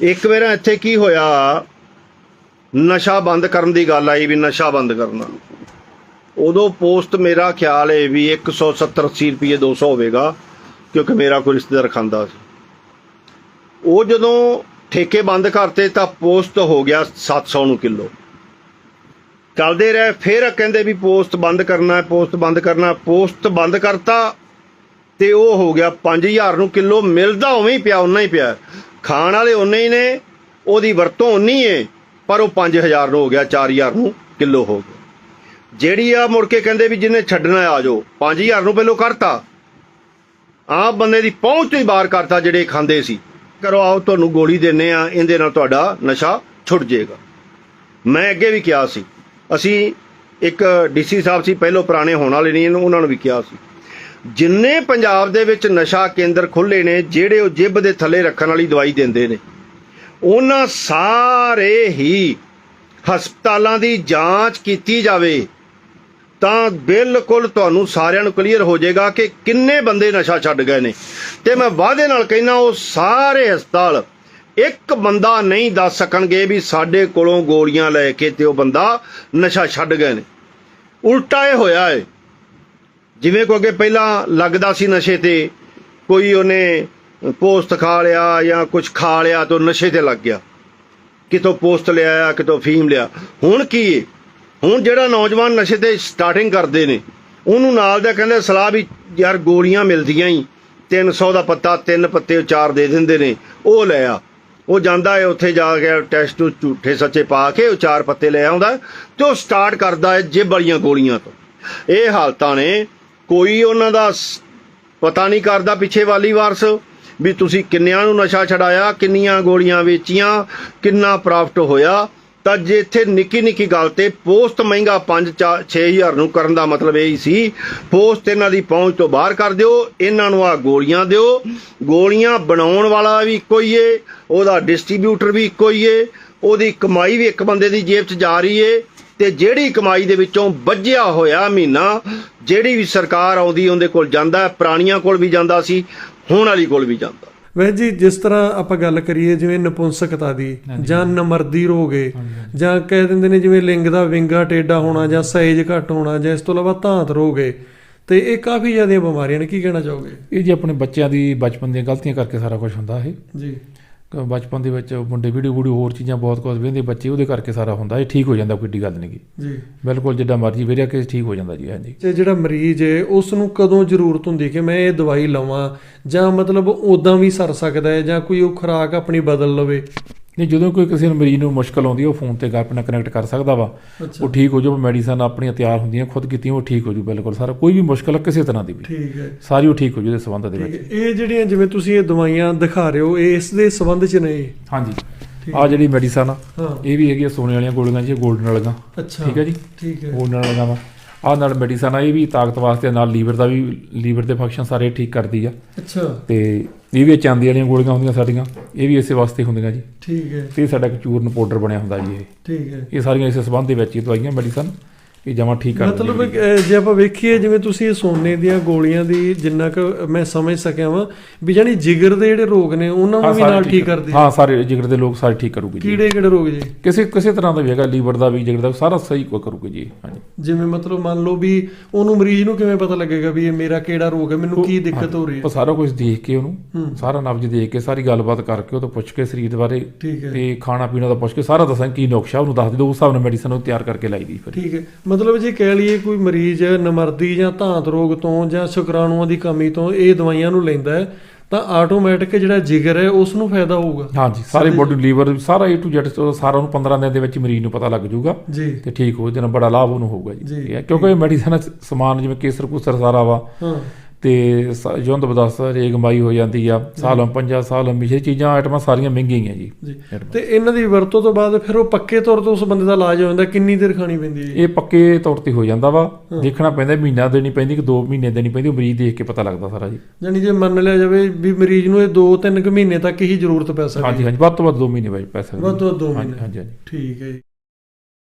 ਇੱਕ ਵਾਰ ਇੱਥੇ ਕੀ ਹੋਇਆ? ਨਸ਼ਾ ਬੰਦ ਕਰਨ ਦੀ ਗੱਲ ਆਈ ਵੀ ਨਸ਼ਾ ਬੰਦ ਕਰਨਾ। ਉਦੋਂ ਪੋਸਟ ਮੇਰਾ ਖਿਆਲ ਹੈ ਵੀ 170 80 ਰੁਪਏ 200 ਹੋਵੇਗਾ, ਕਿਉਂਕਿ ਮੇਰਾ ਕੋਈ ਰਿਸ਼ਤੇਦਾਰ ਖਾਂਦਾ ਸੀ। ਉਹ ਜਦੋਂ ਠੇਕੇ ਬੰਦ ਕਰਤੇ ਤਾਂ ਪੋਸਟ ਹੋ ਗਿਆ 700 ਨੂੰ ਕਿਲੋ। ਚੱਲਦੇ ਰਹੇ, ਫਿਰ ਕਹਿੰਦੇ ਵੀ ਪੋਸਟ ਬੰਦ ਕਰਨਾ ਹੈ ਪੋਸਟ ਬੰਦ ਕਰਨਾ, ਪੋਸਟ ਬੰਦ ਕਰਤਾ ਤੇ ਉਹ ਹੋ ਗਿਆ 5000 ਨੂੰ ਕਿਲੋ, ਮਿਲਦਾ ਉਵੇਂ ਹੀ ਪਿਆ, ਉਨਾ ਹੀ ਪਿਆ। ਖਾਣ ਵਾਲੇ ਉਨੇ ਹੀ ਨੇ, ਉਹਦੀ ਵਰਤੋਂ ਉਨੀ ਹੈ ਪਰ ਉਹ 5000 ਨੂੰ ਹੋ ਗਿਆ 4000 ਨੂੰ ਕਿਲੋ ਹੋ ਗਿਆ। ਜਿਹੜੀ ਆ ਮੁੜ ਕੇ ਕਹਿੰਦੇ ਵੀ ਜਿਹਨੇ ਛੱਡਣਾ ਆ ਜਾਓ 5000 ਨੂੰ ਪਹਿਲੋਂ ਕਰਤਾ। ਆਪ ਬੰਦੇ ਦੀ ਪਹੁੰਚ ਤੋਂ ਹੀ ਬਾਹਰ ਕਰਤਾ ਜਿਹੜੇ ਖਾਂਦੇ ਸੀ। ਕਰੋ, ਆਓ ਤੁਹਾਨੂੰ ਗੋਲੀ ਦਿੰਨੇ ਆ, ਇਹਦੇ ਨਾਲ ਤੁਹਾਡਾ ਨਸ਼ਾ ਛੁੱਟ ਜਾਏਗਾ। ਮੈਂ ਅੱਗੇ ਵੀ ਕਿਹਾ ਸੀ, ਅਸੀਂ ਇੱਕ ਡੀਸੀ ਸਾਹਿਬ ਸੀ, ਪਹਿਲੋਂ ਪੁਰਾਣੇ ਹੋਣ ਵਾਲੇ ਨਹੀਂ, ਉਹਨਾਂ ਨੂੰ ਵੀ ਕਿਹਾ ਸੀ। ਜਿੰਨੇ ਪੰਜਾਬ ਦੇ ਵਿੱਚ ਨਸ਼ਾ ਕੇਂਦਰ ਖੁੱਲੇ ਨੇ, ਜਿਹੜੇ ਉਹ ਜਿਬ ਦੇ ਥੱਲੇ ਰੱਖਣ ਵਾਲੀ ਦਵਾਈ ਦਿੰਦੇ ਨੇ, ਉਹਨਾਂ ਸਾਰੇ ਹੀ ਹਸਪਤਾਲਾਂ ਦੀ ਜਾਂਚ ਕੀਤੀ ਜਾਵੇ, ਤਾਂ ਬਿਲਕੁਲ ਤੁਹਾਨੂੰ ਸਾਰਿਆਂ ਨੂੰ ਕਲੀਅਰ ਹੋ ਜਾਏਗਾ ਕਿ ਕਿੰਨੇ ਬੰਦੇ ਨਸ਼ਾ ਛੱਡ ਗਏ ਨੇ। ਤੇ ਮੈਂ ਵਾਅਦੇ ਨਾਲ ਕਹਿੰਦਾ, ਉਹ ਸਾਰੇ ਹਸਪਤਾਲ ਇੱਕ ਬੰਦਾ ਨਹੀਂ ਦੱਸ ਸਕਣਗੇ ਵੀ ਸਾਡੇ ਕੋਲੋਂ ਗੋਲੀਆਂ ਲੈ ਕੇ ਤੇ ਉਹ ਬੰਦਾ ਨਸ਼ਾ ਛੱਡ ਗਏ ਨੇ। ਉਲਟਾ ਇਹ ਹੋਇਆ ਹੈ ਜਿਵੇਂ ਕੋ ਅੱਗੇ ਪਹਿਲਾਂ ਲੱਗਦਾ ਸੀ ਨਸ਼ੇ ਤੇ, ਕੋਈ ਉਹਨੇ ਪੋਸਟ ਖਾ ਲਿਆ ਜਾਂ ਕੁਝ ਖਾ ਲਿਆ ਤਾਂ ਨਸ਼ੇ ਤੇ ਲੱਗ ਗਿਆ। ਕਿਤੋਂ ਪੋਸਟ ਲਿਆਇਆ, ਕਿਤੋਂ ਫੀਮ ਲਿਆ। ਹੁਣ ਕੀ ਹੈ ਹੁਣ ਜਿਹੜਾ ਨੌਜਵਾਨ ਨਸ਼ੇ ਤੇ ਸਟਾਰਟਿੰਗ ਕਰਦੇ ਨੇ, ਉਹਨੂੰ ਨਾਲ ਦਾ ਕਹਿੰਦੇ ਸਲਾਹ ਵੀ ਯਾਰ ਗੋਲੀਆਂ ਮਿਲਦੀਆਂ ਹੀ 300 ਦਾ ਪੱਤਾ, ਤਿੰਨ ਪੱਤੇ ਚਾਰ ਦੇ ਦਿੰਦੇ ਨੇ, ਉਹ ਲੈ ਆ। ਉਹ ਜਾਂਦਾ ਹੈ ਉੱਥੇ ਜਾ ਕੇ ਟੈਸਟ ਝੂਠੇ ਸੱਚੇ ਪਾ ਕੇ ਉਹ ਚਾਰ ਪੱਤੇ ਲੈ ਆਉਂਦਾ ਤੇ ਉਹ ਸਟਾਰਟ ਕਰਦਾ ਹੈ ਜਿਬ ਵਾਲੀਆਂ ਗੋਲੀਆਂ ਤੋਂ। ਇਹ ਹਾਲਤਾਂ ਨੇ ਕੋਈ ਉਹਨਾਂ ਦਾ ਪਤਾ ਨਹੀਂ ਕਰਦਾ ਪਿੱਛੇ ਵਾਲੀ ਵਾਰਸ ਵੀ ਤੁਸੀਂ ਕਿੰਨਿਆਂ ਨੂੰ ਨਸ਼ਾ ਛਡਾਇਆ, ਕਿੰਨੀਆਂ ਗੋਲੀਆਂ ਵੇਚੀਆਂ, ਕਿੰਨਾ ਪ੍ਰੋਫਿਟ ਹੋਇਆ। ਤਾਂ ਜੇ ਇੱਥੇ ਨਿੱਕੀ ਨਿੱਕੀ ਗੱਲ ਤੇ ਪੋਸਟ ਮਹਿੰਗਾ 5 6000 ਨੂੰ ਕਰਨ ਦਾ ਮਤਲਬ ਇਹ ਹੀ ਸੀ, ਪੋਸਟ ਇਹਨਾਂ ਦੀ ਪਹੁੰਚ ਤੋਂ ਬਾਹਰ ਕਰ ਦਿਓ, ਇਹਨਾਂ ਨੂੰ ਆ ਗੋਲੀਆਂ ਦਿਓ। ਗੋਲੀਆਂ ਬਣਾਉਣ ਵਾਲਾ ਵੀ ਇੱਕੋ ਹੀ ਏ, ਉਹਦਾ ਡਿਸਟ੍ਰੀਬਿਊਟਰ ਵੀ ਇੱਕੋ ਹੀ ਏ, ਉਹਦੀ ਕਮਾਈ ਵੀ ਇੱਕ ਬੰਦੇ ਦੀ ਜੇਬ 'ਚ ਜਾ ਰਹੀ ਏ। ਤੇ ਜਿਹੜੀ ਕਮਾਈ ਦੇ ਵਿੱਚੋਂ ਵੱਜਿਆ ਹੋਇਆ ਮਹੀਨਾ ਜਿਹੜੀ ਵੀ ਸਰਕਾਰ ਆਉਂਦੀ ਉਹਦੇ ਕੋਲ ਜਾਂਦਾ ਹੈ, ਪੁਰਾਣੀਆਂ ਕੋਲ ਵੀ ਜਾਂਦਾ ਸੀ ਹੁਣ ਵਾਲੀ ਕੋਲ ਵੀ ਜਾਂਦਾ। ਵੈਸੇ ਜੀ ਜਿਸ ਤਰ੍ਹਾਂ ਆਪਾਂ ਗੱਲ ਕਰੀਏ ਜਿਵੇਂ ਨਪੁੰਸਕਤਾ ਦੀ ਜਾਂ ਨਮਰਦੀ ਰੋਗ ਜਾਂ ਕਹਿ ਦਿੰਦੇ ਨੇ ਜਿਵੇਂ ਲਿੰਗ ਦਾ ਵਿੰਗਾ ਟੇਡਾ ਹੋਣਾ ਜਾਂ ਸਾਈਜ਼ ਘੱਟ ਹੋਣਾ ਜਾਂ ਇਸ ਤੋਂ ਇਲਾਵਾ ਧਾਤ ਰੋਗ ਤੇ ਇਹ ਕਾਫੀ ਜ਼ਿਆਦੀਆਂ ਬਿਮਾਰੀਆਂ ਨੇ ਕੀ ਕਹਿਣਾ ਚਾਹੋਗੇ? ਇਹ ਜੀ ਆਪਣੇ ਬੱਚਿਆਂ ਦੀ ਬਚਪਨ ਦੀਆਂ ਗਲਤੀਆਂ ਕਰਕੇ ਸਾਰਾ ਕੁਝ ਹੁੰਦਾ ਇਹ। ਜੀ। ਬਚਪਨ ਦੇ ਵਿੱਚ ਮੁੰਡੇ ਵੀਡੀਓ ਵੀਡੀਓ ਹੋਰ ਚੀਜ਼ਾਂ ਬਹੁਤ ਕੁਝ ਵੇਖਦੇ ਬੱਚੇ ਉਹਦੇ ਕਰਕੇ ਸਾਰਾ ਹੁੰਦਾ ਇਹ ਠੀਕ ਹੋ ਜਾਂਦਾ ਕੋਈ ਏਡੀ ਗੱਲ ਨਹੀਂ ਜੀ। ਬਿਲਕੁਲ ਜਿੱਦਾਂ ਮਰਜ਼ੀ ਵੇਰਿਆ ਕੇ ਠੀਕ ਹੋ ਜਾਂਦਾ ਜੀ ਹਾਂਜੀ। ਤੇ ਜਿਹੜਾ ਮਰੀਜ਼ ਏ ਉਸ ਨੂੰ ਕਦੋਂ ਜ਼ਰੂਰਤ ਹੁੰਦੀ ਕਿ ਮੈਂ ਇਹ ਦਵਾਈ ਲਵਾਂ ਜਾਂ ਮਤਲਬ ਉਦਾਂ ਵੀ ਸਰ ਸਕਦਾ ਹੈ ਜਾਂ ਕੋਈ ਉਹ ਖੁਰਾਕ ਆਪਣੀ ਬਦਲ ਲਵੇ? ਨਹੀਂ ਜਦੋਂ ਕੋਈ ਕਿਸੇ ਨੂੰ ਮਰੀਜ਼ ਨੂੰ ਮੁਸ਼ਕਲ ਆਉਂਦੀ ਉਹ ਫੋਨ ਤੇ ਗੱਲ ਨਾਲ ਕਨੈਕਟ ਕਰ ਸਕਦਾ ਵਾ। ਉਹ ਠੀਕ ਹੋ ਜਾਊ ਮੈਡੀਸਨ ਆਪਣੀਆਂ ਤਿਆਰ ਹੁੰਦੀਆਂ ਖੁਦ ਕੀਤੀਆਂ ਉਹ ਠੀਕ ਹੋ ਜੂ ਬਿਲਕੁਲ ਸਾਰਾ। ਕੋਈ ਵੀ ਮੁਸ਼ਕਲ ਕਿਸੇ ਤਰ੍ਹਾਂ ਦੀ ਵੀ। ਠੀਕ ਹੈ। ਸਾਰੀ ਉਹ ਠੀਕ ਹੋ ਜੂ ਦੇ ਸੰਬੰਧ ਦੇ ਵਿੱਚ। ਇਹ ਜਿਹੜੀਆਂ ਜਿਵੇਂ ਤੁਸੀਂ ਇਹ ਦਵਾਈਆਂ ਦਿਖਾ ਰਹੇ ਹੋ ਇਹ ਇਸ ਦੇ ਸੰਬੰਧ ਚ ਨੇ? ਹਾਂਜੀ। ਆ ਜਿਹੜੀ ਮੈਡੀਸਨ ਆ ਇਹ ਵੀ ਹੈਗੀ ਸੋਨੇ ਵਾਲੀਆਂ ਗੋਲੀਆਂ ਜੀ 골ਡਨ ਵਾਲੀਆਂ। ਅੱਛਾ। ਠੀਕ ਹੈ ਜੀ? ਠੀਕ ਹੈ। 골ਡਨ ਵਾਲੀਆਂ ਵਾ। ਆਹ ਨਾਲ ਮੈਡੀਸਨ ਆ ਇਹ ਵੀ ਤਾਕਤ ਵਾਸਤੇ ਨਾਲ ਲੀਵਰ ਦਾ ਵੀ ਲੀਵਰ ਦੇ ਫੰਕਸ਼ਨ ਸਾਰੇ ਠੀਕ ਕਰਦੀ ਆ। ਅੱਛਾ। ਤੇ ਇਹ ਵੀ ਚਾਂਦੀ ਵਾਲੀਆਂ ਗੋਲੀਆਂ ਹੁੰਦੀਆਂ ਸਾਡੀਆਂ ਇਹ ਵੀ ਇਸੇ ਵਾਸਤੇ ਹੁੰਦੀਆਂ ਜੀ। ਠੀਕ ਹੈ। ਤੇ ਸਾਡਾ ਇੱਕ ਚੂਰਨ ਪਾਊਡਰ ਬਣਿਆ ਹੁੰਦਾ ਜੀ ਇਹ। ਠੀਕ ਹੈ। ਇਹ ਸਾਰੀਆਂ ਇਸੇ ਸੰਬੰਧ ਦੇ ਵਿੱਚ ਹੀ ਦਵਾਈਆਂ ਮੈਡੀਸਨ ਇਹ ਜਮਾ ਠੀਕ ਕਰ ਮਤਲਬ ਜੇ ਆਪਾਂ ਵੇਖੀਏ ਜਿਵੇਂ ਤੁਸੀਂ ਇਹ ਸੋਨੇ ਦੀਆਂ ਗੋਲੀਆਂ ਦੀ ਜਿੰਨਾ ਕੁ ਮੈਂ ਸਮਝ ਸਕਿਆ ਵਾਂ ਵੀ ਜਾਨੀ ਜਿਗਰ ਦੇ ਜਿਹੜੇ ਰੋਗ ਨੇ ਉਹਨਾਂ ਨੂੰ ਵੀ ਨਾਲ ਠੀਕ ਕਰਦੀ ਹੈ ਸਾਰੇ ਜਿਗਰ ਦੇ ਲੋਕ ਸਾਰੇ ਠੀਕ ਕਰੂਗੇ ਜੀ। ਕੀੜੇ ਕਿਹੜੇ ਰੋਗ ਜੀ? ਕਿਸੇ ਕਿਸੇ ਤਰ੍ਹਾਂ ਦਾ ਵੀ ਹੈਗਾ ਲੀਵਰ ਦਾ ਵੀ ਜਿਗਰ ਦਾ ਸਾਰਾ ਸਹੀ ਕੋ ਕਰੂਗੇ ਜੀ ਹਾਂਜੀ। ਜਿਵੇਂ ਮਤਲਬ ਮੰਨ ਲਓ ਵੀ ਉਹਨੂੰ ਮਰੀਜ਼ ਨੂੰ ਕਿਵੇਂ ਪਤਾ ਲੱਗੇਗਾ ਵੀ ਇਹ ਮੇਰਾ ਕਿਹੜਾ ਰੋਗ ਹੈ ਮੈਨੂੰ ਕੀ ਦਿੱਕਤ ਹੋ ਰਹੀ ਹੈ? ਸਾਰਾ ਕੁਝ ਦੇਖ ਕੇ ਉਹਨੂੰ। ਸਾਰਾ ਨਬਜ ਦੇਖ ਕੇ ਸਾਰੀ ਗੱਲਬਾਤ ਕਰਕੇ ਉਹ ਤੋਂ ਪੁੱਛ ਕੇ ਸਰੀਰ ਬਾਰੇ ਤੇ ਖਾਣਾ ਪੀਣਾ ਦਾ ਪੁੱਛ ਕੇ ਸਾਰਾ ਦੱਸਾਂ ਕੀ ਨੁਕਸ਼ਾ ਉਹਨੂੰ ਦੱਸ ਦਿਓ ਉਸ ਹਿਸਾਬ ਨਾਲ ਮੈਡੀਸਨ ਉਹ ਤਿਆਰ ਕਰਕੇ ਲਾਈ ਦੀ ਫਿਰ। ਠੀਕ ਹੈ। ਮਤਲਬ ਜੇ ਕਹਿ ਲਈਏ ਕੋਈ ਮਰੀਜ਼ ਨਮਰਦੀ ਜਾਂ ਧਾਤ ਰੋਗ ਤੋਂ ਜਾਂ ਸ਼ੁਕਰਾਣੂਆਂ ਦੀ ਕਮੀ ਤੋਂ ਇਹ ਦਵਾਈਆਂ ਨੂੰ ਲੈਂਦਾ ਹੈ ਤਾਂ ਆਟੋਮੈਟਿਕ ਜਿਹੜਾ ਜਿਗਰ ਹੈ ਉਸ ਨੂੰ ਫਾਇਦਾ ਹੋਊਗਾ। ਹਾਂਜੀ ਸਾਰੇ ਬੋਡੀ ਲੀਵਰ ਸਾਰਾ A to Z ਸਾਰਾ ਉਹਨੂੰ 15 ਦਿਨ ਦੇ ਵਿੱਚ ਮਰੀਜ਼ ਨੂੰ ਪਤਾ ਲੱਗ ਜਾਊਗਾ ਤੇ ਠੀਕ ਹੋ ਜਾਣਾ ਬੜਾ ਲਾਭ ਉਹਨੂੰ ਹੋਊਗਾ ਜੀ। ਕਿਉਂਕਿ ਇਹ ਮੈਡੀਸਨ ਸਮਾਨ ਜਿਵੇਂ ਕੇਸਰ ਕੁਸਰ ਸਾਰਾ ਵਾ। ਹਾਂ। ਤੇ ਜੁੰਦ ਬਦਸ ਰੇਗਮਾਈ ਹੋ ਜਾਂਦੀ ਆ ਸਾਲਮ ਪੰਜਾ ਸਾਲਮ ਮਿਸ਼ੇ ਚੀਜ਼ਾਂ ਆਈਟਮਾਂ ਸਾਰੀਆਂ ਮਹਿੰਗੀਆਂ ਜੀ। ਤੇ ਇਹਨਾਂ ਦੀ ਵਰਤੋਂ ਤੋਂ ਬਾਅਦ ਫਿਰ ਉਹ ਪੱਕੇ ਤੌਰ ਤੇ ਉਸ ਬੰਦੇ ਦਾ ਇਲਾਜ ਹੋ ਜਾਂਦਾ ਕਿੰਨੀ ਦੇਰ ਖਾਣੀ ਪੈਂਦੀ ਹੈ ਇਹ ਪੱਕੇ ਤੌਰ ਤੇ ਹੋ ਜਾਂਦਾ ਵਾ ਦੇਖਣਾ ਪੈਂਦਾ ਮਹੀਨਾ ਦੇਣੀ ਪੈਂਦੀ ਕਿ 2 ਮਹੀਨੇ ਦੇਣੀ ਪੈਂਦੀ ਉਹ ਮਰੀਜ਼ ਦੇਖ ਕੇ ਪਤਾ ਲੱਗਦਾ ਸਾਰਾ ਜੀ। ਜਾਨੀ ਜੇ ਮੰਨ ਲਿਆ ਜਾਵੇ ਵੀ ਮਰੀਜ਼ ਨੂੰ ਇਹ 2-3 ਕੁ ਮਹੀਨੇ ਤੱਕ ਹੀ ਜ਼ਰੂਰਤ ਪੈ ਸਕਦੀ ਹੈ। ਹਾਂਜੀ ਹਾਂਜੀ ਵੱਧ ਤੋਂ ਵੱਧ 2 ਮਹੀਨੇ ਬਾਅਦ ਪੈਸਾ ਵੱਧ ਤੋਂ ਵੱਧ ਦੋ ਹਾਂਜੀ ਮਹੀਨੇ। ਹਾਂਜੀ ਹਾਂਜੀ। ਠੀਕ ਹੈ ਜੀ।